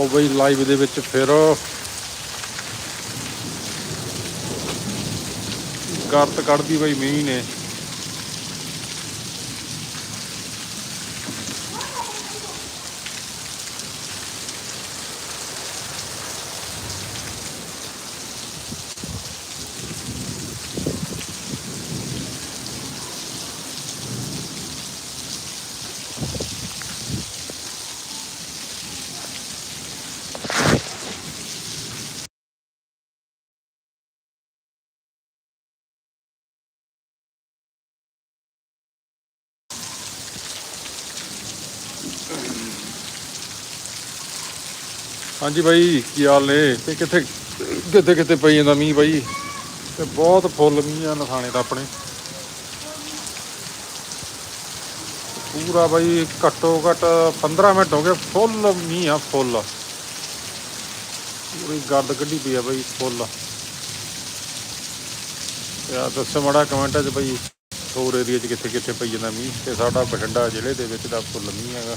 ਆਓ ਬਈ ਲਾਈਵ ਦੇ ਵਿੱਚ ਫਿਰ। ਗਰਤ ਕੱਢਦੀ ਬਈ ਮੀਂਹ ਨੇ। ਹਾਂਜੀ ਬਾਈ, ਕੀ ਹਾਲ ਨੇ? ਤੇ ਕਿੱਥੇ ਕਿੱਥੇ ਕਿੱਥੇ ਪਈ ਜਾਂਦਾ ਮੀਂਹ ਬਾਈ? ਤੇ ਬਹੁਤ ਫੁੱਲ ਮੀਂਹ ਆ ਨਥਾਣੇ ਦਾ ਆਪਣੇ। ਪੂਰਾ ਬਾਈ ਘੱਟੋ ਘੱਟ 15 ਮਿੰਟ ਹੋ ਗਏ, ਫੁੱਲ ਮੀਂਹ ਆ, ਫੁੱਲ। ਪੂਰੀ ਗਰਦ ਕੱਢੀ ਪਈ ਆ ਬਾਈ, ਫੁੱਲ। ਤੇ ਦੱਸੋ ਮੜਾ ਕਮੈਂਟਾਂ 'ਚ ਬਾਈ, ਹੋਰ ਏਰੀਆ 'ਚ ਕਿੱਥੇ ਕਿੱਥੇ ਪਈ ਜਾਂਦਾ ਮੀਂਹ? ਤੇ ਸਾਡਾ ਬਠਿੰਡਾ ਜ਼ਿਲ੍ਹੇ ਦੇ ਵਿੱਚ ਦਾ ਫੁੱਲ ਮੀਂਹ ਹੈਗਾ।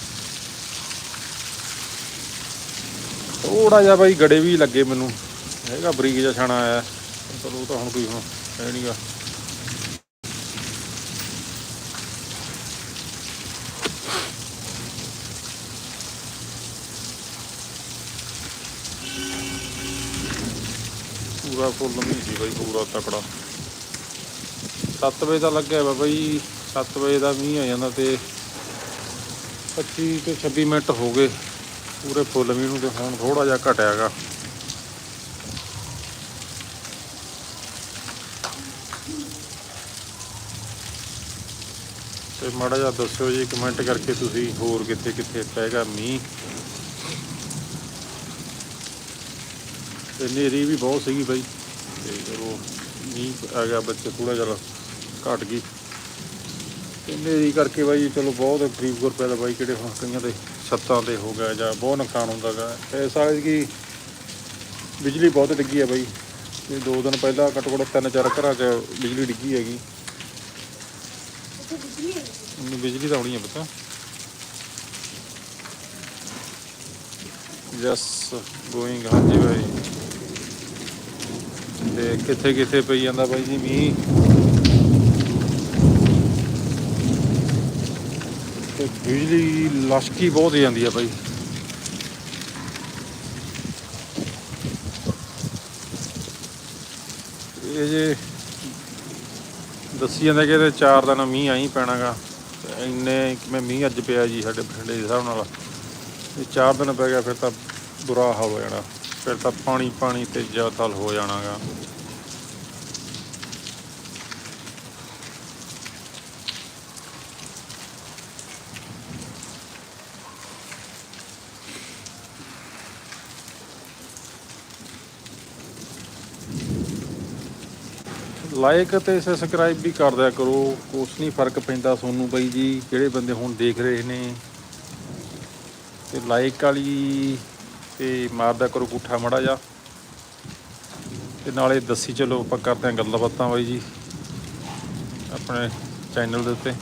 ਥੋੜਾ ਜਿਹਾ ਬਾਈ ਗੜੇ ਵੀ ਲੱਗੇ ਮੈਨੂੰ। ਹੈਗਾ ਬਰੀਕ ਜਿਹਾ ਛਾਣਾ ਆਇਆ। ਚਲੋ ਉਹ ਤਾਂ ਹੁਣ ਕੋਈ ਹੁਣ ਹੈ ਨਹੀਂਗਾ ਪੂਰਾ ਫੁੱਲ ਨਹੀਂ ਸੀ ਬਾਈ, ਪੂਰਾ ਤਕੜਾ। 7 ਵਜੇ ਦਾ ਲੱਗਿਆ ਵਾ ਬਾਈ। 7 ਵਜੇ ਦਾ ਮੀਂਹ ਆ ਜਾਂਦਾ ਤੇ 25 ਤੇ 26 ਮਿੰਟ ਹੋ ਗਏ। ਪੂਰੇ ਫੁੱਲ ਮੀਂਹ ਨੂੰ ਤੇ ਹੁਣ ਥੋੜਾ ਜਿਹਾ ਘਟਿਆਗਾ। ਤੇ ਮਾੜਾ ਜਿਹਾ ਦੱਸਿਓ ਜੀ ਕਮੈਂਟ ਕਰਕੇ ਤੁਸੀਂ ਹੋਰ ਕਿੱਥੇ ਕਿੱਥੇ ਪੈਗਾ ਮੀਂਹ। ਤੇ ਨੇਰੀ ਵੀ ਬਹੁਤ ਸੀਗੀ ਬਾਈ। ਤੇ ਚਲੋ ਮੀਂਹ ਆ ਗਿਆ ਬੱਚੇ ਥੋੜਾ ਜਿਹਾ ਘਟ ਗਈ। ਤੇ ਨੇਰੀ ਕਰਕੇ ਬਾਈ, ਚਲੋ ਬਹੁਤ ਗਰੀਬ ਗੁਰਪੇ ਦਾ ਬਾਈ ਕਿਹੜੇ ਹੁਣ ਕਈਆਂ ਦੇ। ਛੱਤਾਂ ਤੇ ਹੋ ਗਿਆ ਜਾਂ ਬਹੁਤ ਨੁਕਸਾਨ ਹੁੰਦਾ ਹੁੰਦਾਗਾ ਇਸ ਸਾਲ ਕੀ ਬਿਜਲੀ ਬਹੁਤ ਡਿੱਗੀ ਹੈ ਬਾਈ। ਤੇ ਦੋ ਦਿਨ ਪਹਿਲਾਂ ਘੱਟੋ ਘੱਟ ਤਿੰਨ ਚਾਰ ਘਰਾਂ 'ਚ ਬਿਜਲੀ ਡਿੱਗੀ ਹੈਗੀ। ਉਹਨੂੰ ਬਿਜਲੀ ਤਾਂ ਆਉਣੀ ਹੈ ਪਤਾ। ਜਸ ਗੋਇੰਗ ਹਾਂਜੀ ਬਾਈ। ਤੇ ਕਿੱਥੇ ਕਿੱਥੇ ਪਈ ਜਾਂਦਾ ਬਾਈ ਜੀ ਮੀਂਹ? ਤੇ ਬਿਜਲੀ ਲਸ਼ਕੀ ਬਹੁਤ ਜਾਂਦੀ ਆ ਬਾਈ। ਇਹ ਜੇ ਦੱਸੀ ਜਾਂਦਾ ਕਿ ਇਹਦੇ 4 ਦਿਨ ਮੀਂਹ ਆਈ ਪੈਣਾਗਾ, ਤੇ ਇੰਨੇ ਕਿਵੇਂ ਮੀਂਹ ਅੱਜ ਪਿਆ ਜੀ ਸਾਡੇ ਬਠਿੰਡੇ ਦੇ ਹਿਸਾਬ ਨਾਲ। ਇਹ 4 ਦਿਨ ਪੈ ਗਿਆ, ਫਿਰ ਤਾਂ ਬੁਰਾ ਹਾਲ ਹੋ ਜਾਣਾ। ਫਿਰ ਤਾਂ ਪਾਣੀ ਪਾਣੀ ਤੇ ਜ਼ਿਆਦਾਤਰ ਹੋ ਜਾਣਾਗਾ। ਲਾਈਕ ਤੇ ਸਬਸਕ੍ਰਾਈਬ ਵੀ ਕਰ ਦਿਆ ਕਰੋ, ਕੁਛ ਨਹੀਂ ਫ਼ਰਕ ਪੈਂਦਾ ਤੁਹਾਨੂੰ ਬਾਈ ਜੀ, ਜਿਹੜੇ ਬੰਦੇ ਹੁਣ ਦੇਖ ਰਹੇ ਨੇ। ਤੇ ਲਾਈਕ ਵਾਲੀ ਤੇ ਮਾਰਦਾ ਕਰੋ ਗੁੱਠਾ ਮੜਾ ਜਾ ਤੇ ਨਾਲੇ ਦੱਸੀ ਚਲੋ ਆਪਾਂ ਕਰਦੇ ਹਾਂ ਗੱਲਾਂ ਬਾਤਾਂ ਬਾਈ ਜੀ, ਆਪਣੇ ਚੈਨਲ ਦੇ ਉੱਤੇ।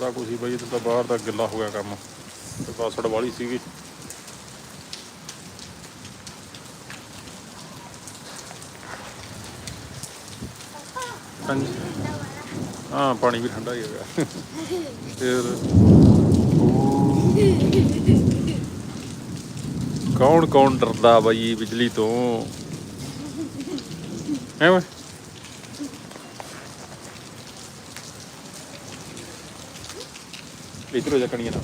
ਸਾਰਾ ਕੁਝ ਹੀ ਬਈ ਇੱਥੇ ਤਾਂ ਬਾਹਰ ਦਾ ਗਿੱਲਾ ਹੋ ਗਿਆ ਕੰਮ। ਤੇ ਬਾਸੜ ਵਾਲੀ ਸੀਗੀ। ਹਾਂਜੀ। ਹਾਂ, ਪਾਣੀ ਵੀ ਠੰਡਾ ਹੀ ਹੈਗਾ ਫਿਰ ਕੌਣ ਕੌਣ ਡਰਦਾ ਬਈ ਬਿਜਲੀ ਤੋਂ? ਹੈ ਓਏ? ਇਧਰੋਂ ਜਾ ਕਣੀਆਂ ਨਾ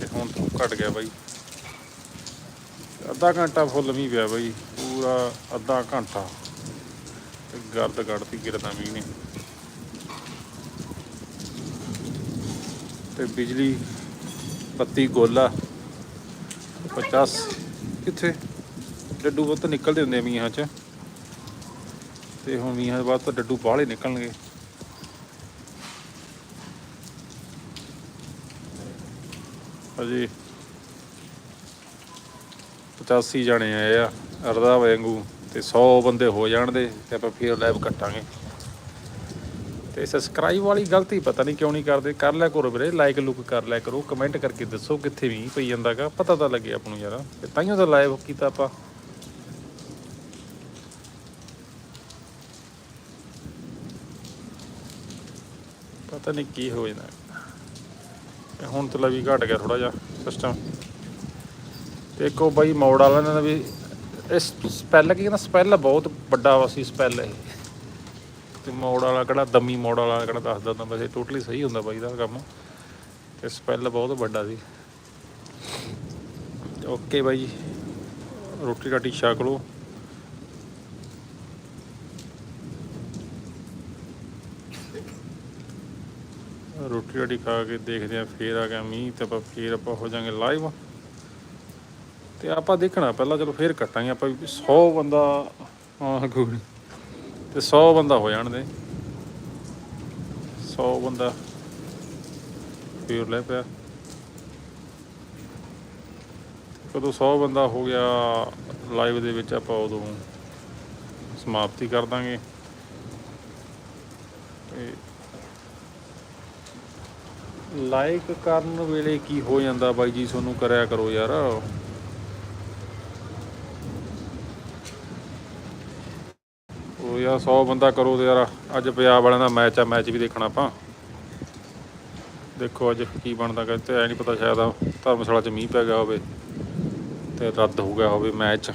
ਤੇ ਹੁਣ ਤੋਂ ਘਟ ਗਿਆ ਬਾਈ। ਅੱਧਾ ਘੰਟਾ ਫੁੱਲ ਮੀਂਹ ਪਿਆ ਬਾਈ, ਪੂਰਾ ਅੱਧਾ ਘੰਟਾ। ਤੇ ਗਰਦ ਗੜਤੀ ਗਿਰਦਾ ਮੀਂਹ ਨੇ। ਤੇ ਬਿਜਲੀ ਬੱਤੀ ਗੋਲਾ 50 ਕਿੱਥੇ? ਡੱਡੂ ਬਹੁਤ ਨਿਕਲਦੇ ਹੁੰਦੇ ਆ ਮੀਂਹਾਂ 'ਚ। ਤੇ ਹੁਣ ਮੀਂਹਾਂ ਦੇ ਬਾਅਦ ਤਾਂ ਡੱਡੂ ਬਾਹਲੇ ਨਿਕਲਣਗੇ। ਅਜੇ 85 ਜਣੇ ਆਏ ਆ ਅਰਦਾ ਵਾਂਗੂ ਤੇ 100 ਬੰਦੇ ਹੋ ਜਾਣ ਦੇ ਤੇ ਆਪਾਂ ਫੇਰ ਲਾਈਵ ਕੱਟਾਂਗੇ। ਤੇ ਸਬਸਕ੍ਰਾਈਬ ਵਾਲੀ ਗਲਤੀ ਪਤਾ ਨਹੀਂ ਕਿਉਂ ਨਹੀਂ ਕਰਦੇ, ਕਰ ਲਿਆ ਕਰੋ ਵੀਰੇ ਲਾਈਕ ਲੁੱਕ ਕਰ ਲਿਆ ਕਰੋ ਕਮੈਂਟ ਕਰਕੇ ਦੱਸੋ ਕਿੱਥੇ ਵੀ ਪਈ ਜਾਂਦਾਗਾ, ਪਤਾ ਤਾਂ ਲੱਗੇ ਆਪਾਂ ਨੂੰ ਯਾਰ, ਤੇ ਤਾਈਓ ਤਾਂ ਲਾਈਵ ਕੀਤਾ ਆਪਾਂ। ਪਤਾ ਨਹੀਂ ਕੀ ਹੋ ਜਾਂਦਾ। ਤੇ ਹੁਣ ਤਾਂ ਵੀ ਘਟ ਗਿਆ ਥੋੜਾ ਜਿਹਾ ਸਿਸਟਮ ਤੇ ਇੱਕ ਉਹ ਬਾਈ ਮੋੜ ਵਾਲਿਆਂ ਦਾ ਵੀ ਇਸ ਸਪੈਲ ਕੀ ਕਹਿੰਦਾ ਸਪੈਲ ਬਹੁਤ ਵੱਡਾ ਵਾ ਸੀ ਸਪੈਲ ਇਹ। ਤੇ ਮੋੜ ਵਾਲਾ ਕਿਹੜਾ, ਦਮੀ ਮੋੜ ਵਾਲਾ ਕਿਹੜਾ ਦੱਸਦਾ ਹੁੰਦਾ ਵੈਸੇ ਟੋਟਲੀ ਸਹੀ ਹੁੰਦਾ ਬਾਈ ਦਾ ਕੰਮ। ਤੇ ਸਪੈਲ ਬਹੁਤ ਵੱਡਾ ਸੀ। ਓਕੇ ਬਾਈ ਜੀ, ਰੋਟੀ ਰਾਟੀ ਛਕ ਲਓ। ਰੋਟੀ ਰੋਟੀ ਖਾ ਕੇ ਦੇਖਦੇ ਆ ਫੇਰ ਆ ਗਿਆ ਮੀਂਹ ਤੇ ਆਪਾਂ ਫੇਰ ਆਪਾਂ ਹੋ ਜਾਾਂਗੇ ਲਾਈਵ ਤੇ ਆਪਾਂ ਦੇਖਣਾ, ਪਹਿਲਾਂ ਚਲੋ ਫੇਰ ਕੱਟਾਂਗੇ, ਆਪਾਂ 100 ਬੰਦਾ, ਹਾਂ, ਕੋਈ ਤੇ 100 ਬੰਦਾ ਹੋ ਜਾਣ ਦੇ। 100 ਬੰਦਾ ਫੇਰ ਲੈ ਪਿਆ। ਕਦੋਂ 100 ਬੰਦਾ ਹੋ ਗਿਆ ਲਾਈਵ ਦੇ ਵਿੱਚ ਆਪਾਂ ਉਦੋਂ ਸਮਾਪਤੀ ਕਰ ਦਾਂਗੇ। ਲਾਈਕ ਕਰਨ ਵੇਲੇ ਕੀ ਹੋ ਜਾਂਦਾ ਬਾਈ ਜੀ? ਤੁਹਾਨੂੰ ਕਰਿਆ ਕਰੋ ਯਾਰ। ਉਹ ਯਾਰ 100 ਬੰਦਾ ਕਰੋ ਤੇ ਯਾਰ, ਅੱਜ ਪੰਜਾਬ ਵਾਲਿਆਂ ਦਾ ਮੈਚ ਆ, ਮੈਚ ਵੀ ਦੇਖਣਾ ਆਪਾਂ। ਦੇਖੋ ਅੱਜ ਕੀ ਬਣਦਾ ਕਹਿੰਦੇ ਐ ਨਹੀਂ ਪਤਾ ਸ਼ਾਇਦ ਧਰਮਸ਼ਾਲਾ ਚ ਮੀਂਹ ਪੈ ਗਿਆ ਹੋਵੇ ਤੇ ਰੱਦ ਹੋ ਗਿਆ ਹੋਵੇ ਮੈਚ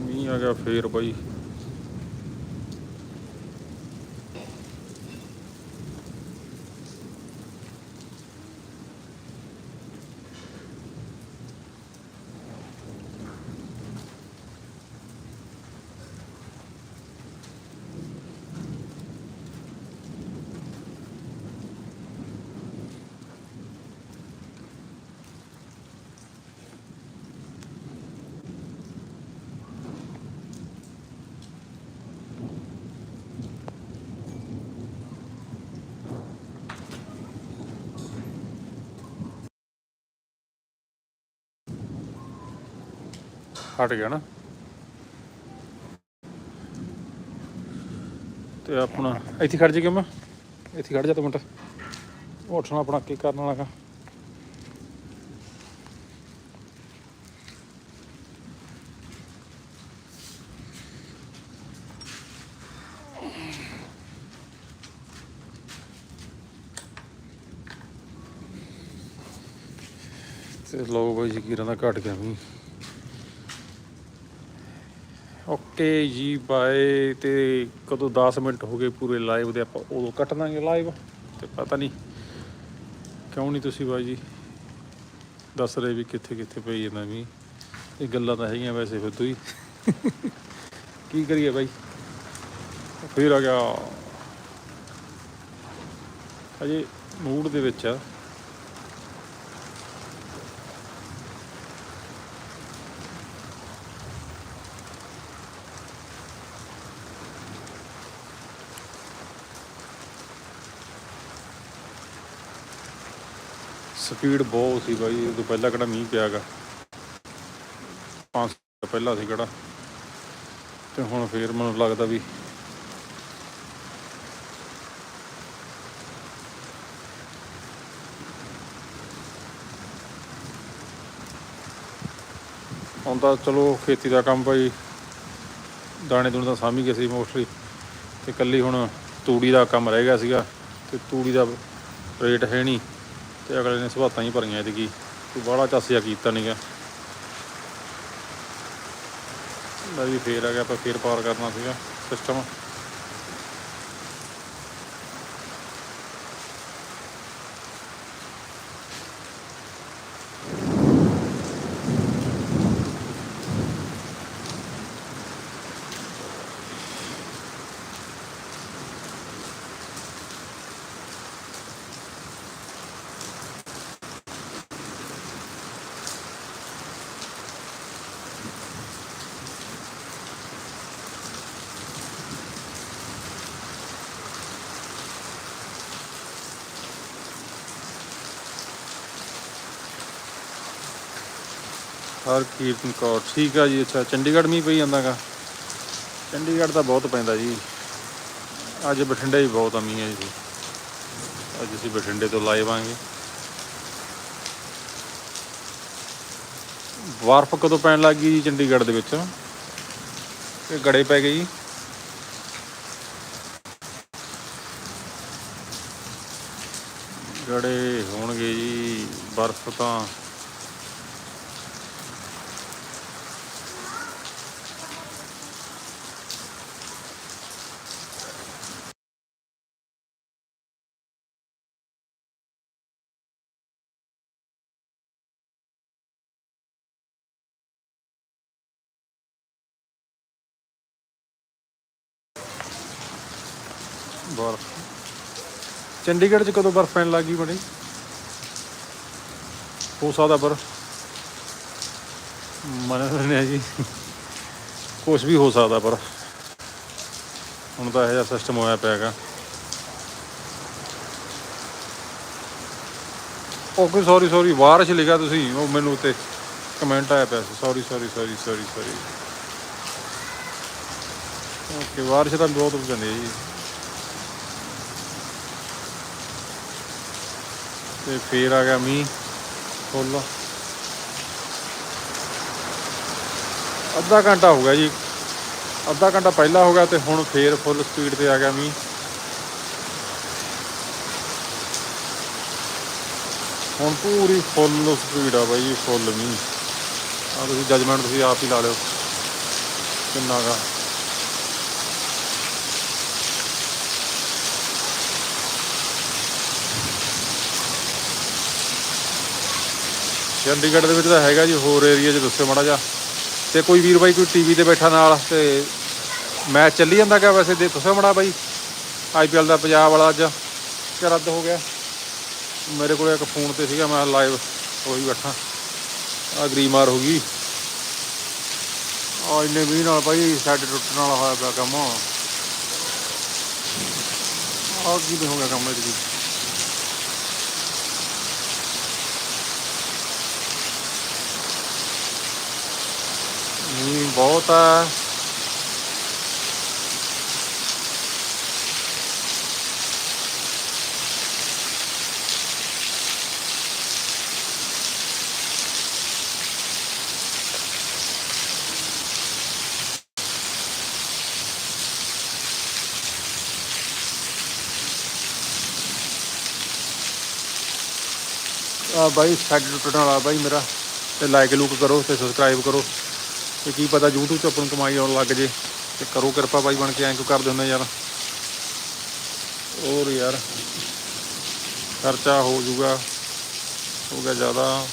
ਮੀਂਹ ਆ ਗਿਆ ਫੇਰ ਬਾਈ। ਹਟ ਗਿਆ ਨਾ। ਤੇ ਆਪਣਾ ਇੱਥੇ ਖੜ ਜਾ ਮੈਂ? ਇੱਥੇ ਖੜ ਜਾ ਤੂੰ ਮਿੰਟ। ਉੱਠਣਾ ਆਪਣਾ ਕੀ ਕਰਨ ਵਾਲਾ ਗਾ ਤੇ ਲੋਕ ਬਾਈ ਜੀ ਦਾ ਘਟ ਗਿਆ ਵੀ ਓਕੇ ਜੀ, ਬਾਏ। ਤੇ ਕਦੋਂ 10 ਮਿੰਟ ਹੋ ਗਏ ਪੂਰੇ ਲਾਈਵ ਦੇ, ਆਪਾਂ ਉਦੋਂ ਕੱਟ ਦਾਂਗੇ ਲਾਈਵ। ਤੇ ਪਤਾ ਨਹੀਂ ਕਿਉਂ ਨਹੀਂ ਤੁਸੀਂ ਬਾਈ ਜੀ ਦੱਸ ਰਹੇ ਵੀ ਕਿੱਥੇ ਕਿੱਥੇ ਪਈ ਜਾਂਦਾ ਵੀ। ਇਹ ਗੱਲਾਂ ਤਾਂ ਹੈਗੀਆਂ ਵੈਸੇ ਫਿਰ ਤੂੰ ਹੀ। ਕੀ ਕਰੀਏ ਬਾਈ? ਫੇਰ ਆ ਗਿਆ। ਅਜੇ ਮੂਡ ਦੇ ਵਿੱਚ ਆ। ਸਪੀਡ ਬਹੁਤ ਸੀ ਬਾਈ ਉਦੋਂ ਪਹਿਲਾਂ ਕਿਹੜਾ ਮੀਂਹ ਪਿਆਗਾ ਪੰਜ ਸਾਲ ਪਹਿਲਾਂ ਸੀ ਕਿਹੜਾ। ਤੇ ਹੁਣ ਫੇਰ ਮੈਨੂੰ ਲੱਗਦਾ ਵੀ ਹੁਣ ਤਾਂ ਚਲੋ ਖੇਤੀ ਦਾ ਕੰਮ ਭਾਈ ਦਾਣੇ ਦੂਣੇ ਤਾਂ ਸਾਂਭੀ ਗਏ ਸੀ ਮੋਸਟਲੀ ਤੇ ਕੱਲੀ ਹੁਣ ਤੂੜੀ ਦਾ ਕੰਮ ਰਹਿ ਗਿਆ ਸੀਗਾ, ਤੇ ਤੂੜੀ ਦਾ ਰੇਟ ਹੈ ਨਹੀਂ। ਤੇ ਅਗਲੇ ਨੇ ਸਵਾਤਾਂ ਹੀ ਭਰੀਆਂ ਇਹਦੀ ਕੋਈ ਬਾਹਲਾ ਚਾਸਿਆ ਕੀਤਾ ਨਹੀਂਗਾ ਲੈ ਵੀ ਫੇਰ ਆ ਗਿਆ, ਆਪਾਂ ਫੇਰ ਪਾਰ ਕਰਨਾ ਸੀਗਾ ਸਿਸਟਮ ਹਰ ਕੀਰਤਨ ਕੌਰ। ਠੀਕ ਆ ਜੀ, ਅੱਛਾ, ਚੰਡੀਗੜ੍ਹ ਮੀਂਹ ਪਈ ਜਾਂਦਾਗਾ? ਚੰਡੀਗੜ੍ਹ ਤਾਂ ਬਹੁਤ ਪੈਂਦਾ ਜੀ। ਅੱਜ ਬਠਿੰਡੇ ਵੀ ਬਹੁਤ ਅਮੀ ਹੈ ਜੀ। ਅੱਜ ਅਸੀਂ ਬਠਿੰਡੇ ਤੋਂ ਲਾਈਵ ਆਂਗੇ ਬਰਫ਼ ਕਦੋਂ ਪੈਣ ਲੱਗ ਗਈ ਜੀ ਚੰਡੀਗੜ੍ਹ ਦੇ ਵਿੱਚ? ਇਹ ਗੜੇ ਪੈ ਗਏ ਜੀ। ਗੜੇ ਹੋਣਗੇ ਜੀ, ਬਰਫ਼ ਤਾਂ ਬਰਫ਼ ਚੰਡੀਗੜ੍ਹ 'ਚ ਕਦੋਂ ਬਰਫ਼ ਪੈਣ ਲੱਗ ਗਈ ਬੜੀ ਹੋ ਸਕਦਾ ਪਰ ਮੰਨ ਹੈ ਜੀ। ਕੁਝ ਵੀ ਹੋ ਸਕਦਾ ਪਰ ਹੁਣ ਤਾਂ ਇਹ ਜਿਹਾ ਸਿਸਟਮ ਹੋਇਆ ਪਿਆ ਹੈਗਾ। ਓਕੇ ਸੌਰੀ ਸੌਰੀ ਬਾਰਿਸ਼ ਲਿਖਿਆ ਤੁਸੀਂ, ਉਹ ਮੈਨੂੰ ਉੱਤੇ ਕਮੈਂਟ ਆਇਆ ਪਿਆ ਸੀ। Sorry sorry sorry sorry sorry okay, ਬਾਰਿਸ਼ ਤਾਂ ਬਹੁਤ ਹੋ ਜਾਂਦੀ ਹੈ ਜੀ। ਤੇ ਫੇਰ ਆ ਗਿਆ ਮੀਂਹ। ਫੁੱਲ ਅੱਧਾ ਘੰਟਾ ਹੋ ਗਿਆ ਜੀ। ਅੱਧਾ ਘੰਟਾ ਪਹਿਲਾਂ ਹੋ ਗਿਆ ਤੇ ਹੁਣ ਫੇਰ ਫੁੱਲ ਸਪੀਡ ਤੇ ਆ ਗਿਆ ਮੀਂਹ। ਹੁਣ ਪੂਰੀ ਫੁੱਲ ਸਪੀਡ ਆ ਬਾਈ ਜੀ ਫੁੱਲ ਮੀਂਹ। ਆ ਤੁਸੀਂ ਜਜਮੈਂਟ ਤੁਸੀਂ ਆਪ ਹੀ ਲਾ ਲਿਓ। ਕਿੰਨਾ ਗਾ। ਚੰਡੀਗੜ੍ਹ ਦੇ ਵਿੱਚ ਤਾਂ ਹੈਗਾ ਜੀ, ਹੋਰ ਏਰੀਆ 'ਚ ਦੱਸਿਓ ਮਾੜਾ ਜਿਹਾ। ਤੇ ਕੋਈ ਵੀਰ ਬਾਈ, ਕੋਈ ਟੀਵੀ ਤੇ ਬੈਠਾ ਨਾਲ, ਤੇ ਮੈਚ ਚੱਲੀ ਜਾਂਦਾ ਕਿਆ ਵੈਸੇ? ਦੇ ਦੱਸਿਓ ਮਾੜਾ ਬਾਈ। ਆਈਪੀਐਲ ਦਾ ਪੰਜਾਬ ਵਾਲਾ ਅੱਜ ਕਿ ਰੱਦ ਹੋ ਗਿਆ। ਮੇਰੇ ਕੋਲ ਇੱਕ ਫੋਨ ਤੇ ਸੀਗਾ, ਮੈਂ ਲਾਈਵ ਉਹੀ ਬੈਠਾ। ਆ ਗਰੀਮਾਰ ਹੋ ਗਈ। ਆ ਇੰਨੇ ਮੀਂਹ ਨਾਲ ਭਾਈ ਸਾਡੇ ਟੁੱਟਣ ਵਾਲਾ ਹੋਇਆ ਪਿਆ ਕੰਮ। ਆ ਕੀ ਹੋ ਗਿਆ ਕੰਮ ਇਹਦੇ ਵਿੱਚ? ਮੀਂਹ ਬਹੁਤ ਆ ਆ ਬਾਈ ਸਾਡੇ ਟੁੱਟਣ ਵਾਲਾ ਬਾਈ ਮੇਰਾ। ਤੇ ਲਾਈਕ ਲੂਕ ਕਰੋ ਤੇ ਸਬਸਕ੍ਰਾਈਬ ਕਰੋ। ਤੇ ਕੀ ਪਤਾ YouTube 'ਚ ਆਪਾਂ ਨੂੰ ਕਮਾਈ ਆਉਣ ਲੱਗ ਜੇ ਤੇ ਕਰੋ ਕਿਰਪਾ ਬਾਈ ਬਣ ਕੇ ਐਂ ਕਿਉਂ ਕਰਦੇ ਹੁੰਦੇ ਯਾਰ। ਹੋਰ ਯਾਰ, ਖਰਚਾ ਹੋ ਜਾਊਗਾ, ਹੋ ਗਿਆ ਜ਼ਿਆਦਾ।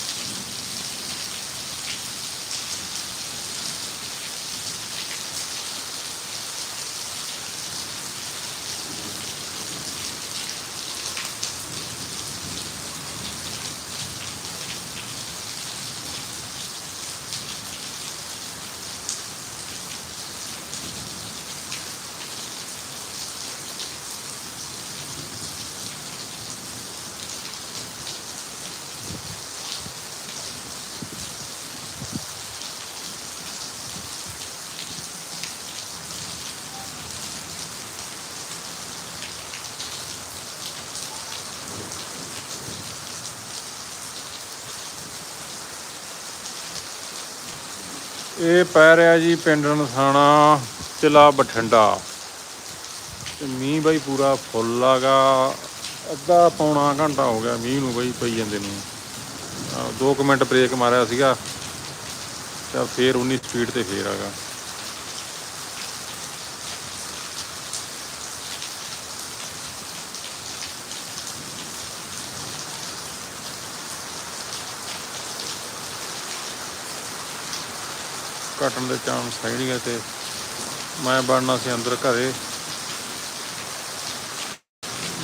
ਇਹ ਪੈ ਰਿਹਾ ਜੀ ਪਿੰਡ ਨਸਾਣਾ ਜ਼ਿਲ੍ਹਾ ਬਠਿੰਡਾ। ਤੇ ਮੀਂਹ ਬਾਈ ਪੂਰਾ ਫੁੱਲ ਆਗਾ। ਅੱਧਾ ਪੌਣਾ ਘੰਟਾ ਹੋ ਗਿਆ ਮੀਂਹ ਨੂੰ ਬਾਈ ਪਈ ਜਾਂਦੇ ਨੂੰ। ਆਹ, ਦੋ ਕੁ ਮਿੰਟ ਬ੍ਰੇਕ ਮਾਰਿਆ ਸੀਗਾ। ਤਾਂ ਫੇਰ 19 ਸਪੀਡ ਤੇ ਫੇਰ ਆਗਾ। ਘਟਣ ਦੇ ਚਾਂਸ ਹੈ ਨਹੀਂ ਗੇ ਤੇ ਮੈਂ ਬਣਨਾ ਸੀ ਅੰਦਰ ਘਰੇ।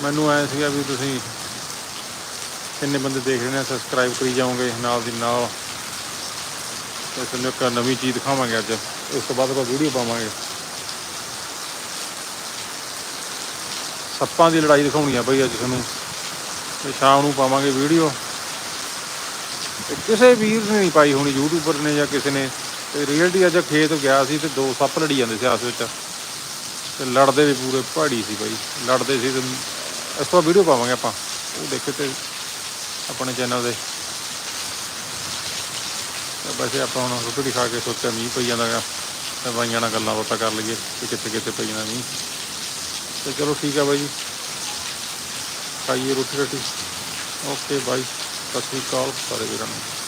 ਮੈਨੂੰ ਐ ਸੀਗਾ ਵੀ ਤੁਸੀਂ ਕਿੰਨੇ ਬੰਦੇ ਦੇਖ ਰਹੇ ਨੇ ਸਬਸਕ੍ਰਾਈਬ ਕਰੀ ਜਾਓਗੇ ਨਾਲ ਦੀ ਨਾਲ। ਤੇ ਤੁਹਾਨੂੰ ਇੱਕ ਨਵੀਂ ਚੀਜ਼ ਦਿਖਾਵਾਂਗੇ ਅੱਜ। ਉਸ ਤੋਂ ਬਾਅਦ ਆਪਾਂ ਵੀਡੀਓ ਪਾਵਾਂਗੇ। ਸੱਪਾਂ ਦੀ ਲੜਾਈ ਦਿਖਾਉਣੀ ਆ ਬਈ ਅੱਜ ਤੁਹਾਨੂੰ। ਤੇ ਸ਼ਾਮ ਨੂੰ ਪਾਵਾਂਗੇ ਵੀਡੀਓ ਤੇ ਕਿਸੇ ਵੀਰ ਨੇ ਨਹੀਂ ਪਾਈ ਹੋਣੀ ਯੂਟਿਊਬਰ ਨੇ ਜਾਂ ਕਿਸੇ ਨੇ। ਤੇ ਰੀਅਲਟੀ ਅੱਜ ਖੇਤ ਗਿਆ ਸੀ ਤੇ ਦੋ ਸੱਪ ਲੜੀ ਜਾਂਦੇ ਸੀ ਆਸ ਵਿੱਚ। ਤੇ ਲੜਦੇ ਵੀ ਪੂਰੇ ਪਹਾੜੀ ਸੀ ਬਾਈ। ਲੜਦੇ ਸੀ ਤੇ ਇਸ ਤੋਂ ਵੀਡੀਓ ਪਾਵਾਂਗੇ ਆਪਾਂ। ਉਹ ਦੇਖੇ ਤੇ ਆਪਣੇ ਚੈਨਲ ਦੇ। ਵੈਸੇ ਆਪਾਂ ਹੁਣ ਰੋਟੀ ਖਾ ਕੇ ਸੋਚਿਆ ਮੀਂਹ ਪਈ ਜਾਂਦਾ ਗਾ ਤੇ ਬਾਈਆਂ ਨਾਲ ਗੱਲਾਂ ਬਾਤਾਂ ਕਰ ਲਈਏ ਕਿ ਕਿੱਥੇ ਕਿੱਥੇ ਪਈ ਜਾਂਦਾ ਮੀਂਹ। ਤੇ ਚਲੋ ਠੀਕ ਆ ਬਾਈ। ਜੀ ਖਾਈਏ ਰੋਟੀ ਰੋਟੀ। Okay bye. ਸਤਿ ਸ਼੍ਰੀ ਅਕਾਲ ਸਾਰੇ ਵੀਰਾਂ ਨੂੰ।